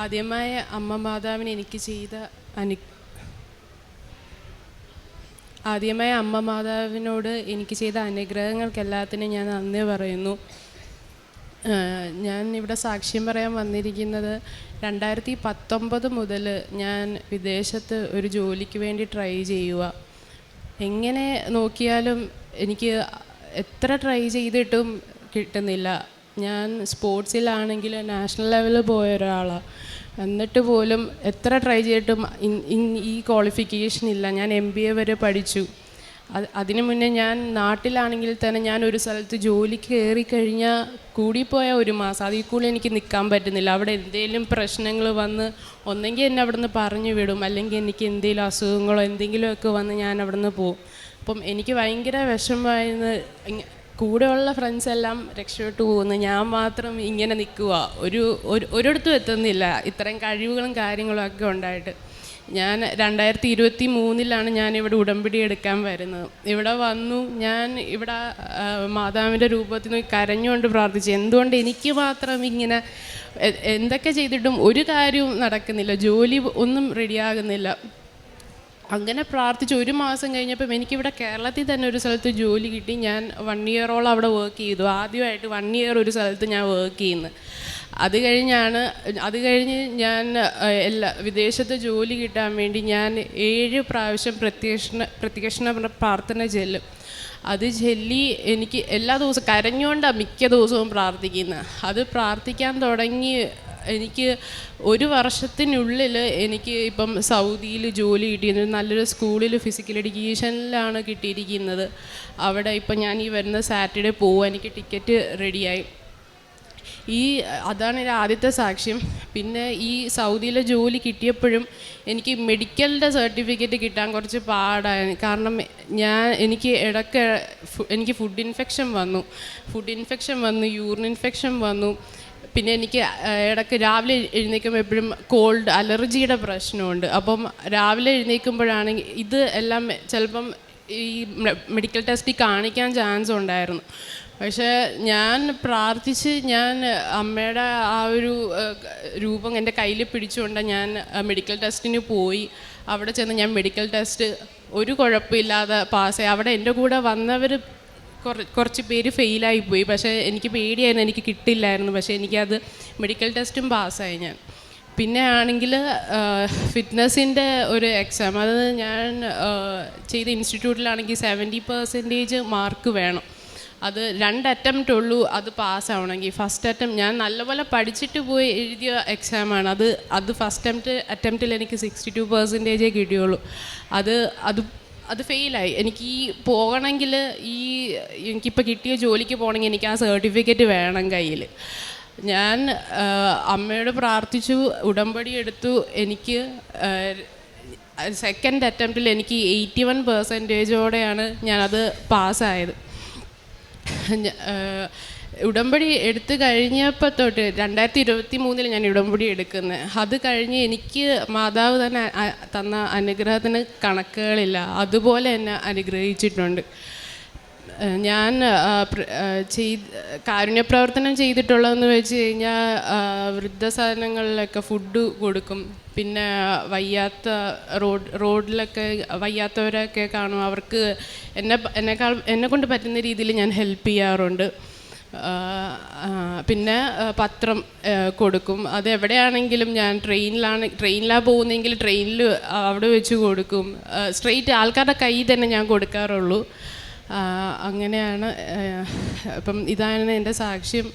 ആദ്യമായ അമ്മ മാതാവിന് എനിക്ക് ചെയ്ത അനു ആദ്യമായ അമ്മ മാതാവിനോട് എനിക്ക് ചെയ്ത അനുഗ്രഹങ്ങൾക്കെല്ലാത്തിനും ഞാൻ നന്ദി പറയുന്നു. ഞാൻ ഇവിടെ സാക്ഷ്യം പറയാൻ വന്നിരിക്കുന്നത് രണ്ടായിരത്തി പത്തൊമ്പത് മുതൽ ഞാൻ വിദേശത്ത് ഒരു ജോലിക്ക് വേണ്ടി ട്രൈ ചെയ്യുക എങ്ങനെ നോക്കിയാലും എനിക്ക് എത്ര ട്രൈ ചെയ്തിട്ടും കിട്ടുന്നില്ല. ഞാൻ സ്പോർട്സിലാണെങ്കിൽ നാഷണൽ ലെവലിൽ പോയ ഒരാളാണ് എന്നിട്ട് പോലും എത്ര ട്രൈ ചെയ്തിട്ടും ഈ ക്വാളിഫിക്കേഷൻ ഇല്ല. ഞാൻ എം ബി എ വരെ പഠിച്ചു. അത് അതിനു മുന്നേ ഞാൻ നാട്ടിലാണെങ്കിൽ തന്നെ ഞാൻ ഒരു സ്ഥലത്ത് ജോലിക്ക് കയറി കഴിഞ്ഞാൽ കൂടിപ്പോയ ഒരു മാസം. അതിൽ കൂടുതൽ എനിക്ക് നിൽക്കാൻ പറ്റുന്നില്ല. അവിടെ എന്തെങ്കിലും പ്രശ്നങ്ങൾ വന്ന് ഒന്നെങ്കിൽ എന്നെ അവിടെ നിന്ന് പറഞ്ഞു വിടും. അല്ലെങ്കിൽ എനിക്ക് എന്തെങ്കിലും അസുഖങ്ങളോ എന്തെങ്കിലുമൊക്കെ വന്ന് ഞാൻ അവിടെ നിന്ന് പോകും അപ്പം എനിക്ക് ഭയങ്കര വിഷമമായിരുന്നു. കൂടെയുള്ള ഫ്രണ്ട്സ് എല്ലാം രക്ഷപ്പെട്ടു പോകുന്നു. ഞാൻ മാത്രം ഇങ്ങനെ നിൽക്കുക ഒരു ഒരു ഒരിടത്തും എത്തുന്നില്ല. ഇത്രയും കഴിവുകളും കാര്യങ്ങളും ഒക്കെ ഉണ്ടായിട്ട്. ഞാൻ രണ്ടായിരത്തി ഇരുപത്തി മൂന്നിലാണ് ഞാൻ ഇവിടെ ഉടമ്പടി എടുക്കാൻ വരുന്നത്. ഇവിടെ വന്നു ഞാൻ ഇവിടെ മാതാവിന്റെ രൂപത്തിൽ നിന്ന് കരഞ്ഞുകൊണ്ട് പ്രാർത്ഥിച്ചു. എന്തുകൊണ്ട് എനിക്ക് മാത്രം ഇങ്ങനെ എന്തൊക്കെ ചെയ്തിട്ടും ഒരു കാര്യവും നടക്കുന്നില്ല. ജോലി ഒന്നും റെഡിയാകുന്നില്ല അങ്ങനെ പ്രാർത്ഥിച്ച് ഒരു മാസം കഴിഞ്ഞപ്പം എനിക്കിവിടെ കേരളത്തിൽ തന്നെ ഒരു സ്ഥലത്ത് ജോലി കിട്ടി. ഞാൻ വൺ ഇയറോളം അവിടെ വർക്ക് ചെയ്തു. ആദ്യമായിട്ട് വൺ ഇയർ ഒരു സ്ഥലത്ത് ഞാൻ വർക്ക് ചെയ്യുന്നത് അത് കഴിഞ്ഞാണ് അത് കഴിഞ്ഞ് ഞാൻ എല്ലാ വിദേശത്ത് ജോലി കിട്ടാൻ വേണ്ടി ഞാൻ ഏഴ് പ്രാവശ്യം പ്രത്യക്ഷണ പ്രത്യക്ഷണ പ്രാർത്ഥന ചെല്ലും. അത് ചൊല്ലി എനിക്ക് എല്ലാ ദിവസവും കരഞ്ഞുകൊണ്ടാണ് മിക്ക ദിവസവും പ്രാർത്ഥിക്കുന്നത് അത് പ്രാർത്ഥിക്കാൻ തുടങ്ങി എനിക്ക് ഒരു വർഷത്തിനുള്ളിൽ എനിക്ക് ഇപ്പം സൗദിയിൽ ജോലി കിട്ടിയിരുന്നു. നല്ലൊരു സ്കൂളിൽ ഫിസിക്കൽ എഡ്യൂക്കേഷനിലാണ് കിട്ടിയിരിക്കുന്നത്. അവിടെ ഇപ്പം ഞാൻ ഈ വരുന്ന സാറ്റർഡേ പോവാൻ എനിക്ക് ടിക്കറ്റ് റെഡിയായി. ഈ അതാണ് എന്റെ ആദ്യത്തെ സാക്ഷ്യം. പിന്നെ ഈ സൗദിയിലെ ജോലി കിട്ടിയപ്പോഴും എനിക്ക് മെഡിക്കലിന്റെ സർട്ടിഫിക്കറ്റ് കിട്ടാൻ കുറച്ച് പാടായിരുന്നു കാരണം ഞാൻ എനിക്ക് ഇടയ്ക്ക് എനിക്ക് ഫുഡ് ഇൻഫെക്ഷൻ വന്നു. ഫുഡ് ഇൻഫെക്ഷൻ വന്നു യൂറിൻ ഇൻഫെക്ഷൻ വന്നു. പിന്നെ എനിക്ക് ഇടയ്ക്ക് രാവിലെ എഴുന്നേൽക്കുമ്പോൾ എപ്പോഴും കോൾഡ് അലർജിയുടെ പ്രശ്നമുണ്ട്. അപ്പം രാവിലെ എഴുന്നേൽക്കുമ്പോഴാണെങ്കിൽ ഇത് എല്ലാം ചിലപ്പം ഈ മെഡിക്കൽ ടെസ്റ്റിൽ കാണിക്കാൻ ചാൻസ് ഉണ്ടായിരുന്നു. പക്ഷേ ഞാൻ പ്രാർത്ഥിച്ച് ഞാൻ അമ്മയുടെ ആ ഒരു രൂപം എന്റെ കയ്യിൽ പിടിച്ചുകൊണ്ട് ഞാൻ മെഡിക്കൽ ടെസ്റ്റിന് പോയി. അവിടെ ചെന്ന് ഞാൻ മെഡിക്കൽ ടെസ്റ്റ് ഒരു കുഴപ്പമില്ലാതെ പാസ്സായി അവിടെ എന്റെ കൂടെ വന്നവർ കുറച്ച് പേര് ഫെയിലായി പോയി. പക്ഷേ എനിക്ക് പേടിയായിരുന്നു എനിക്ക് കിട്ടില്ലായിരുന്നു. പക്ഷേ എനിക്കത് മെഡിക്കൽ ടെസ്റ്റും പാസ്സായി ഞാൻ. പിന്നെ ആണെങ്കിൽ ഫിറ്റ്നസിന്റെ ഒരു എക്സാം അത് ഞാൻ ചെയ്ത ഇൻസ്റ്റിറ്റ്യൂട്ടിലാണെങ്കിൽ സെവന്റി പെർസെന്റേജ് മാർക്ക് വേണം. അത് രണ്ട് അറ്റംപ്റ്റ് ഉള്ളൂ അത് പാസ്സാവണമെങ്കിൽ ഫസ്റ്റ് അറ്റംപ്റ്റ് ഞാൻ നല്ലപോലെ പഠിച്ചിട്ട് പോയി എഴുതിയ എക്സാമാണ് അത് അത് ഫസ്റ്റ് അറ്റംപ്റ്റ് അറ്റംപ്റ്റിൽ എനിക്ക് സിക്സ്റ്റി ടു പെർസെന്റേജേ കിട്ടിയുള്ളൂ. അത് അത് അത് ഫെയിലായി എനിക്ക് ഈ പോകണമെങ്കിൽ ഈ എനിക്കിപ്പോൾ കിട്ടിയ ജോലിക്ക് പോകണമെങ്കിൽ എനിക്ക് ആ സർട്ടിഫിക്കറ്റ് വേണം കയ്യിൽ ഞാൻ അമ്മയോട് പ്രാർത്ഥിച്ചു ഉടമ്പടി എടുത്തു. എനിക്ക് സെക്കൻഡ് അറ്റംപ്റ്റിൽ എനിക്ക് എയ്റ്റി വൺ പെർസെന്റേജോടെയാണ് ഞാനത് പാസ്സായത് ഉടമ്പടി എടുത്തു കഴിഞ്ഞപ്പോൾ തൊട്ട് രണ്ടായിരത്തി ഇരുപത്തി മൂന്നിൽ ഞാൻ ഉടമ്പടി എടുക്കുന്നത് അത് കഴിഞ്ഞ് എനിക്ക് മാതാവ് തന്നെ തന്ന അനുഗ്രഹത്തിന് കണക്കുകളില്ല. അതുപോലെ എന്നെ അനുഗ്രഹിച്ചിട്ടുണ്ട്. ഞാൻ ചെയ്ത് കാരുണ്യപ്രവർത്തനം ചെയ്തിട്ടുള്ളതെന്ന് വെച്ച് കഴിഞ്ഞാൽ വൃദ്ധസാധനങ്ങളിലൊക്കെ ഫുഡ് കൊടുക്കും. പിന്നെ വയ്യാത്ത റോഡ് റോഡിലൊക്കെ വയ്യാത്തവരൊക്കെ കാണും. അവർക്ക് എന്നെ എന്നെക്കാൾ എന്നെ കൊണ്ട് പറ്റുന്ന രീതിയിൽ ഞാൻ ഹെൽപ്പ് ചെയ്യാറുണ്ട്. പിന്നെ പത്രം കൊടുക്കും. അത് എവിടെയാണെങ്കിലും ഞാൻ ട്രെയിനിലാണ് ട്രെയിനിലാണ് പോകുന്നതെങ്കിൽ ട്രെയിനിൽ അവിടെ വെച്ച് കൊടുക്കും. സ്ട്രെയിറ്റ് ആൾക്കാരുടെ കയ്യിൽ തന്നെ ഞാൻ കൊടുക്കാറുള്ളൂ. അങ്ങനെയാണ് ഇപ്പം ഇതാണ് എന്റെ സാക്ഷ്യം.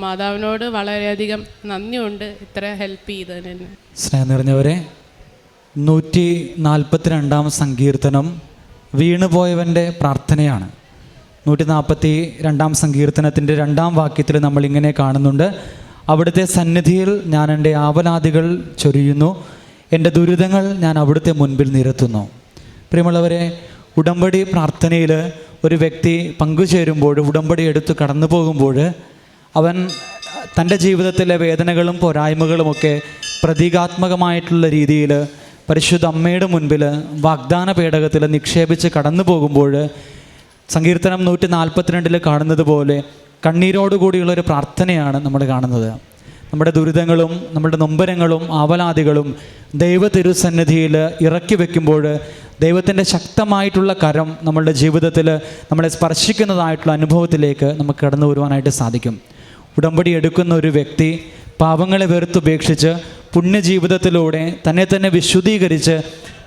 മാതാവിനോട് വളരെയധികം നന്ദിയുണ്ട് ഇത്ര ഹെൽപ്പ് ചെയ്തതിന് സ്നേഹം നിറഞ്ഞവരെ നൂറ്റി നാൽപ്പത്തി രണ്ടാം സങ്കീർത്തനം വീണുപോയവന്റെ പ്രാർത്ഥനയാണ്. നൂറ്റി നാൽപ്പത്തി രണ്ടാം സങ്കീർത്തനത്തിന്റെ രണ്ടാം വാക്യത്തിൽ നമ്മൾ ഇങ്ങനെ കാണുന്നുണ്ട്. അവിടുത്തെ സന്നിധിയിൽ ഞാൻ എന്റെ ആവലാദികൾ ചൊരിയുന്നു. എന്റെ ദുരിതങ്ങൾ ഞാൻ അവിടുത്തെ മുൻപിൽ നിരത്തുന്നു. പ്രിയമുള്ളവരെ ഉടമ്പടി പ്രാർത്ഥനയിൽ ഒരു വ്യക്തി പങ്കുചേരുമ്പോൾ ഉടമ്പടി എടുത്ത് കടന്നു പോകുമ്പോൾ അവൻ തന്റെ ജീവിതത്തിലെ വേദനകളും പോരായ്മകളുമൊക്കെ പ്രതീകാത്മകമായിട്ടുള്ള രീതിയിൽ പരിശുദ്ധ അമ്മയുടെ മുൻപിൽ വാഗ്ദാന പേടകത്തിൽ നിക്ഷേപിച്ച് കടന്നു പോകുമ്പോൾ സങ്കീർത്തനം നൂറ്റി നാൽപ്പത്തിരണ്ടിൽ കാണുന്നത് പോലെ കണ്ണീരോടുകൂടിയുള്ളൊരു പ്രാർത്ഥനയാണ് നമ്മൾ കാണുന്നത്. നമ്മുടെ ദുരിതങ്ങളും നമ്മുടെ നൊമ്പരങ്ങളും ആവലാദികളും ദൈവ തിരുസന്നിധിയിൽ ഇറക്കി വെക്കുമ്പോൾ ദൈവത്തിന്റെ ശക്തമായിട്ടുള്ള കരം നമ്മളുടെ ജീവിതത്തിൽ നമ്മളെ സ്പർശിക്കുന്നതായിട്ടുള്ള അനുഭവത്തിലേക്ക് നമുക്ക് കടന്നു വരുവാനായിട്ട് സാധിക്കും. ഉടമ്പടി എടുക്കുന്ന ഒരു വ്യക്തി പാപങ്ങളെ വെറുത്തുപേക്ഷിച്ച് പുണ്യജീവിതത്തിലൂടെ തന്നെ തന്നെ വിശുദ്ധീകരിച്ച്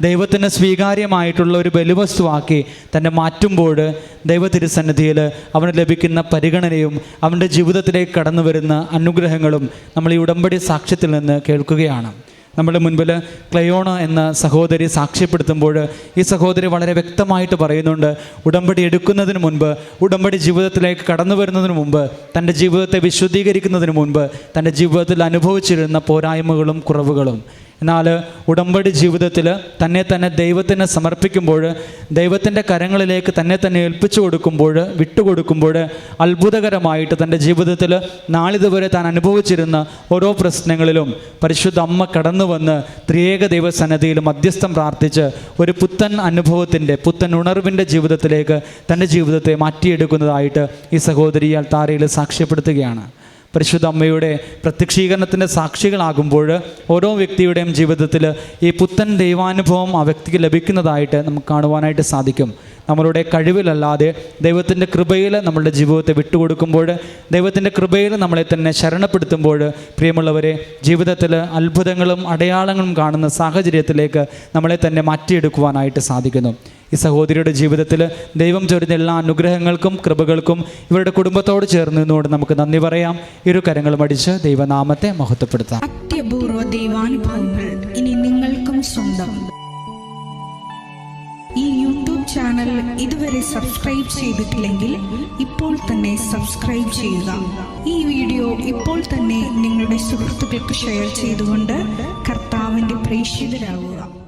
ദൈവത്തിന് സ്വീകാര്യമായിട്ടുള്ള ഒരു ബലിവസ്തുവാക്കി തന്നെ മാറ്റുമ്പോൾ ദൈവ തിരുസന്നിധിയിൽ അവന് ലഭിക്കുന്ന പരിഗണനയും അവന്റെ ജീവിതത്തിലേക്ക് കടന്നു വരുന്ന അനുഗ്രഹങ്ങളും നമ്മൾ ഈ ഉടമ്പടി സാക്ഷ്യത്തിൽ നിന്ന് കേൾക്കുകയാണ്. നമ്മുടെ മുൻപിൽ ക്ലയോണ എന്ന സഹോദരി സാക്ഷ്യപ്പെടുത്തുമ്പോൾ ഈ സഹോദരി വളരെ വ്യക്തമായിട്ട് പറയുന്നുണ്ട് ഉടമ്പടി എടുക്കുന്നതിന് മുൻപ് ഉടമ്പടി ജീവിതത്തിലേക്ക് കടന്നു വരുന്നതിന് മുമ്പ് തന്റെ ജീവിതത്തെ വിശുദ്ധീകരിക്കുന്നതിന് മുൻപ് തന്റെ ജീവിതത്തിൽ അനുഭവിച്ചിരുന്ന പോരായ്മകളും കുറവുകളും. എന്നാൽ ഉടമ്പടി ജീവിതത്തിൽ തന്നെ തന്നെ ദൈവത്തിന് സമർപ്പിക്കുമ്പോൾ ദൈവത്തിന്റെ കരങ്ങളിലേക്ക് തന്നെ തന്നെ ഏൽപ്പിച്ചു കൊടുക്കുമ്പോൾ വിട്ടുകൊടുക്കുമ്പോൾ അത്ഭുതകരമായിട്ട് തന്റെ ജീവിതത്തിൽ നാളിതുവരെ താൻ അനുഭവിച്ചിരുന്ന ഓരോ പ്രശ്നങ്ങളിലും പരിശുദ്ധ അമ്മ കടന്നു വന്ന് ത്രിയേക ദൈവസന്നദ്ധിയിൽ മധ്യസ്ഥം പ്രാർത്ഥിച്ച് ഒരു പുത്തൻ അനുഭവത്തിന്റെ പുത്തൻ ഉണർവിന്റെ ജീവിതത്തിലേക്ക് തന്റെ ജീവിതത്തെ മാറ്റിയെടുക്കുന്നതായിട്ട് ഈ സഹോദരി അൽത്താരയിൽ സാക്ഷ്യപ്പെടുത്തുകയാണ്. പരിശുദ്ധ അമ്മയുടെ പ്രത്യക്ഷീകരണത്തിന്റെ സാക്ഷികളാകുമ്പോൾ ഓരോ വ്യക്തിയുടെയും ജീവിതത്തിൽ ഈ പുത്തൻ ദൈവാനുഭവം ആ വ്യക്തിക്ക് ലഭിക്കുന്നതായിട്ട് നമുക്ക് കാണുവാനായിട്ട് സാധിക്കും. നമ്മളുടെ കഴിവിലല്ലാതെ ദൈവത്തിന്റെ കൃപയിൽ നമ്മളുടെ ജീവിതത്തെ വിട്ടുകൊടുക്കുമ്പോൾ ദൈവത്തിന്റെ കൃപയിൽ നമ്മളെ തന്നെ ശരണപ്പെടുത്തുമ്പോൾ പ്രിയമുള്ളവരെ ജീവിതത്തിൽ അത്ഭുതങ്ങളും അടയാളങ്ങളും കാണുന്ന സാഹചര്യത്തിലേക്ക് നമ്മളെ തന്നെ മാറ്റിയെടുക്കുവാനായിട്ട് സാധിക്കുന്നു. ഈ സഹോദരിയുടെ ജീവിതത്തിൽ ദൈവം ചൊരിഞ്ഞ എല്ലാ അനുഗ്രഹങ്ങൾക്കും കൃപകൾക്കും ഇവരുടെ കുടുംബത്തോട് ചേർന്ന് നിന്നുകൊണ്ട് നമുക്ക് നന്ദി പറയാം. ഇരു കരങ്ങളും അടിച്ച് ദൈവനാമത്തെ മഹത്വപ്പെടുത്താം. അത്യപൂർവ ദൈവാനുഭവങ്ങൾ ഇനി നിങ്ങൾക്കും സ്വന്തം. ഈ യൂട്യൂബ് ചാനൽ ഇതുവരെ സബ്സ്ക്രൈബ് ചെയ്തിട്ടില്ലെങ്കിൽ ഇപ്പോൾ തന്നെ സബ്സ്ക്രൈബ് ചെയ്യുക. ഈ വീഡിയോ ഇപ്പോൾ തന്നെ നിങ്ങളുടെ സുഹൃത്തുക്കൾക്ക് ഷെയർ ചെയ്തുകൊണ്ട് കർത്താവിന്റെ പ്രേക്ഷിതരാകുക.